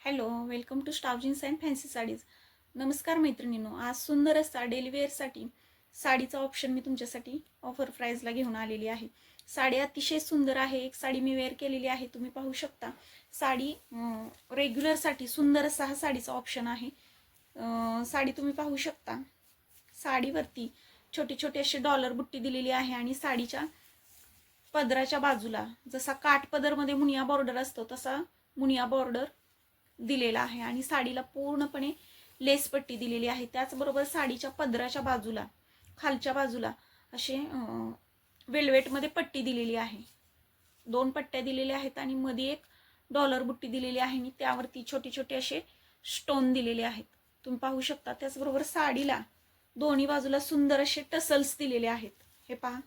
Hello welcome to staff jeans and fancy saris. नमस्कार मैत्रिणींनो आज सुंदर असा डेली वेअरसाठी साडीचा ऑप्शन मी तुमच्यासाठी ऑफर प्राईजला घेऊन आलेली आहे. साडी अतिशय सुंदर आहे एक साडी मी वेअर केलेली आहे तुम्ही पाहू शकता. साडी रेग्युलरसाठी सुंदर असा हा साडीचा ऑप्शन आहे. साडी तुम्ही पाहू शकता. साडीवरती छोटे छोटे असे डॉलर बुट्टी दिलेली आहे आणि साडीच्या पदराच्या बाजूला जसा काठ पदरमध्ये मुनिया बॉर्डर असतो तसा मुनिया बॉर्डर दिलेला आहे. आणि साडीला पूर्णपणे लेस पट्टी दिलेली आहे. त्याचबरोबर साडीच्या पदराच्या बाजूला खालच्या बाजूला असे वेल्वेटमध्ये पट्टी दिलेली आहे. दोन पट्ट्या दिलेल्या आहेत आणि मध्ये एक डॉलर बुट्टी दिलेली आहे. आणि त्यावरती छोटे छोटे असे स्टोन दिलेले आहेत. तुम्ही पाहू शकता त्याचबरोबर साडीला दोन्ही बाजूला सुंदर असे टसल्स दिलेले आहेत. हे पहा.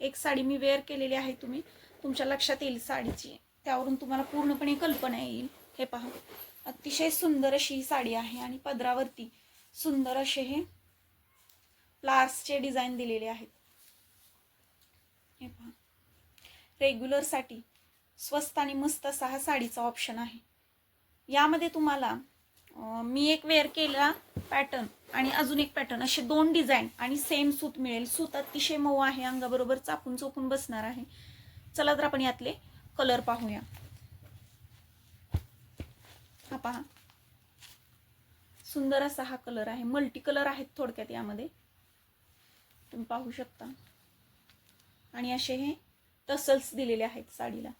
एक साडी मी वेअर केलेली आहे तुम्ही. तुमच्या लक्षात येईल साडीची. त्यावरून तुम्हाला पूर्णपणे कल्पना येईल. हे पहा. अतिशय सुंदर अशी ही साडी आहे आणि पदरावरती सुंदर असे हे फ्लार्सचे डिझाईन दिलेले आहेत. हे पहा. रेग्युलरसाठी स्वस्त आणि मस्त असा हा साडीचा ऑप्शन आहे. यामध्ये तुम्हाला मी एक वेअर केला पॅटर्न आणि अजून एक पॅटर्न असे दोन डिझाईन आणि सेम सूत मिळेल. सूत अतिशय मऊ आहे. अंगाबरोबर चापून चोपून बसणार आहे. चला तर आपण यातले कलर पाहूया. हा पहा. सुंदर असा हा कलर आहे. मल्टी कलर आहेत थोडक्यात यामध्ये. तुम्ही पाहू शकता. आणि असे हे टसल्स दिलेले आहेत साडीला.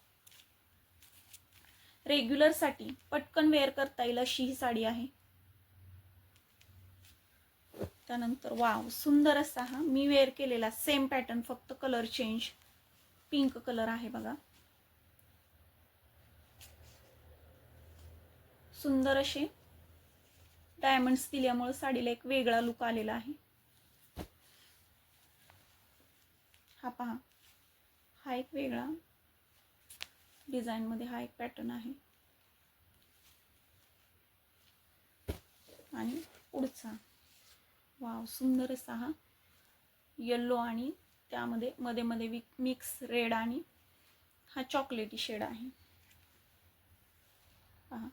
रेग्युलरसाठी पटकन वेअर करता येईल अशी ही साडी आहे. त्यानंतर वाव सुंदर असा हा मी वेअर केलेला सेम पॅटर्न फक्त कलर चेंज पिंक कलर आहे बघा. सुंदर असे डायमंड्स दिल्यामुळं साडीला एक वेगळा लुक आलेला आहे. हा पहा. हा एक वेगळा डिझाईनमध्ये हा एक पॅटर्न आहे. आणि पुढचा. वाव सुंदर असा हा. येल्लो आणि त्यामध्ये मध्ये मध्ये मिक्स रेड आणि हा चॉकलेटी शेड आहे. पहा.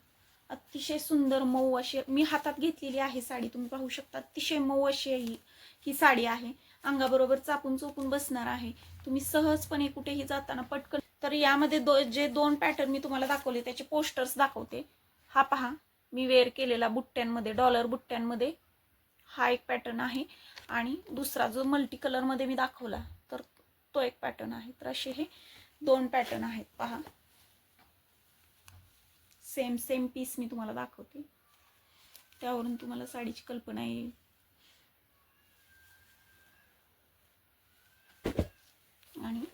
अतिशय सुंदर मऊ अशी मी हातात घेतलेली आहे साडी तुम्ही पाहू शकता अतिशय मऊ अशी ही ही साडी आहे. अंगाबरोबर चापून चोपून बसणार आहे. तुम्ही सहजपणे कुठेही जाताना पटकन तर यामध्ये दो जे दोन पॅटर्न मी तुम्हाला दाखवले त्याचे पोस्टर्स दाखवते. हा पहा मी वेअर केलेला बुट्ट्यांमध्ये डॉलर बुट्ट्यांमध्ये हा एक पॅटर्न आहे. आणि दुसरा जो मल्टी कलरमध्ये मी दाखवला तर तो एक पॅटर्न आहे. तर असे हे दोन पॅटर्न आहेत. पहा. सेम सेम पीस मी तुम्हाला दाखवते. त्यावरून तुम्हाला साडीची कल्पना येईल. आणि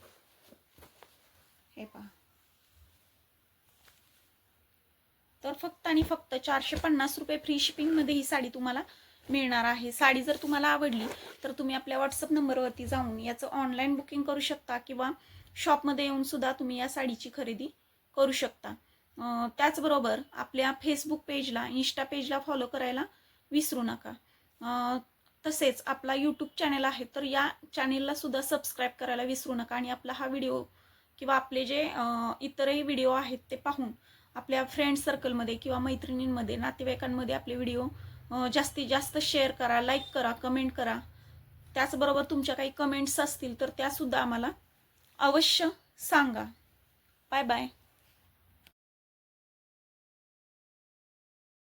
हे पहा. तर फक्त आणि फक्त चारशे पन्नास रुपये फ्री शिपिंगमध्ये ही साडी तुम्हाला मिळणार आहे. साडी जर तुम्हाला आवडली तर तुम्ही आपल्या व्हॉट्सअप नंबरवरती जाऊन याचं ऑनलाईन बुकिंग करू शकता किंवा शॉपमध्ये येऊन सुद्धा तुम्ही या साडीची खरेदी करू शकता. त्याचबरोबर आपल्या फेसबुक पेजला इन्स्टा पेजला फॉलो करायला विसरू नका. तसेच आपला यूट्यूब चॅनल आहे तर या चॅनेलला सुद्धा सबस्क्राईब करायला विसरू नका आणि आपला हा व्हिडिओ किंवा आपले जे इतरही व्हिडिओ आहेत ते पाहून आपल्या फ्रेंड सर्कलमध्ये किंवा मैत्रिणींमध्ये नातेवाईकांमध्ये आपले व्हिडिओ जास्तीत जास्त शेअर करा लाईक करा कमेंट करा. त्याचबरोबर तुमच्या काही कमेंट्स असतील तर त्यासुद्धा आम्हाला अवश्य सांगा. Bye bye